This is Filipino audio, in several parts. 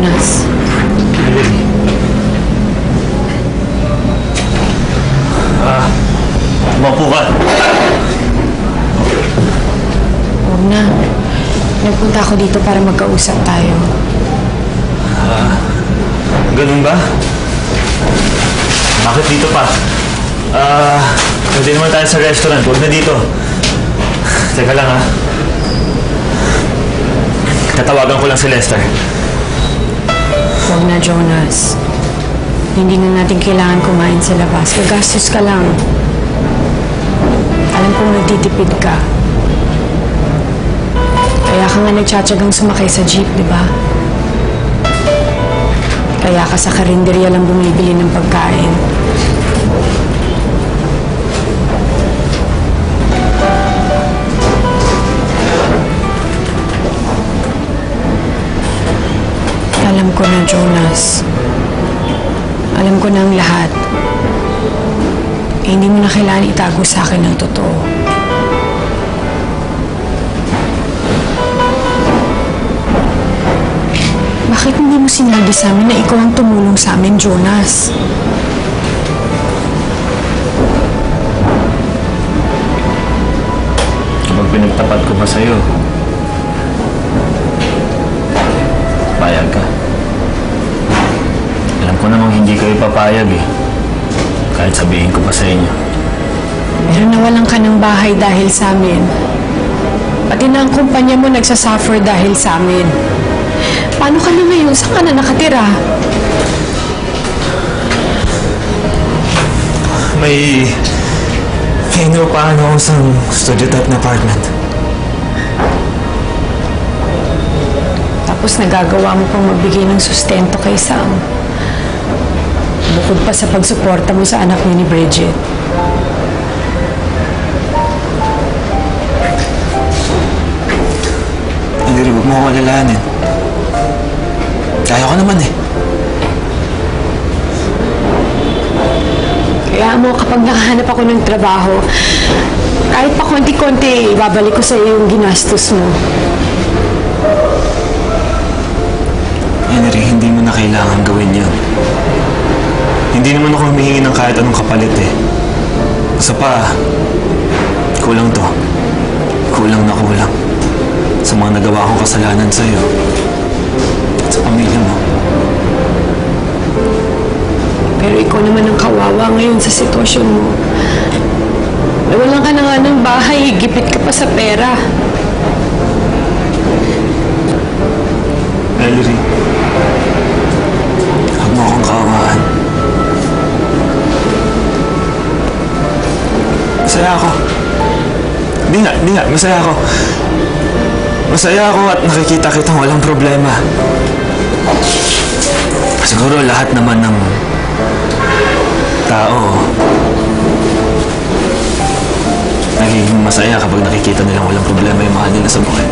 Jonas. Ah, Umapo ka. Huwag na. Nagpunta ako dito para magkausap tayo. Ganun ba? Bakit dito pa? Ah, pwede naman tayo sa restaurant. Huwag na dito. Teka lang ha. Tatawagan ko lang si Lester. Huwag na, Jonas. Hindi na natin kailangan kumain sa labas. Gagastos ka lang. Alam kong nagtitipid ka. Kaya ka nga nagtsatsagang sumakay sa jeep, di ba? Kaya ka sa karinderya lang bumibili ng pagkain. Alam ko na, Jonas. Alam ko na ang lahat. Eh, hindi mo na kailangan itago sa akin ng totoo. Bakit hindi mo sinabi sa amin na ikaw ang tumulong sa amin, Jonas? Kapag pinagtapat ko pa sa'yo, payag ka. Ko namang hindi kayo papayag eh. Kahit sabihin ko pa sa inyo. Pero nawalan ka ng bahay dahil sa amin. Pati na ang kumpanya mo nagsasuffer dahil sa amin. Paano ka na ngayon? Saan ka na nakatira? May... May inupahan ako sa studio type na apartment. Tapos nagagawa mo pang magbigay ng sustento kay Sam. Bukod pa sa pagsuporta mo sa anak ni Bridget. Hindi rin, huwag mo akong alalahanin. Kaya ko naman eh. Kaya mo, kapag nakahanap ako ng trabaho, kahit pa konti-konti, ibabalik ko sa iyo yung ginastos mo. Henry, hindi mo na kailangan gawin yun. Hindi naman ako humihingi ng kahit anong kapalit eh. Isa pa, kulang to. Kulang na kulang. Sa mga nagawa kong kasalanan sa'yo. At sa pamilya mo. Pero ikaw naman ang kawawa ngayon sa sitwasyon mo. Nawalan ka na nga ng bahay, gipit ka pa sa pera. Valerie, huwag mo akong kaawaan. Hindi nga, hindi nga, masaya ako. Masaya ako at nakikita kitang walang problema. Siguro lahat naman ng tao nagiging masaya kapag nakikita nilang walang problema yung mahal nila sa buhay,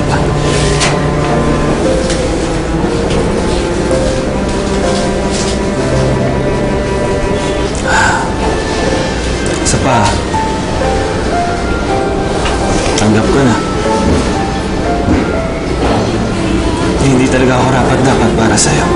Tanggap ko na. Hindi talaga ako rapat dapat para sa'yo.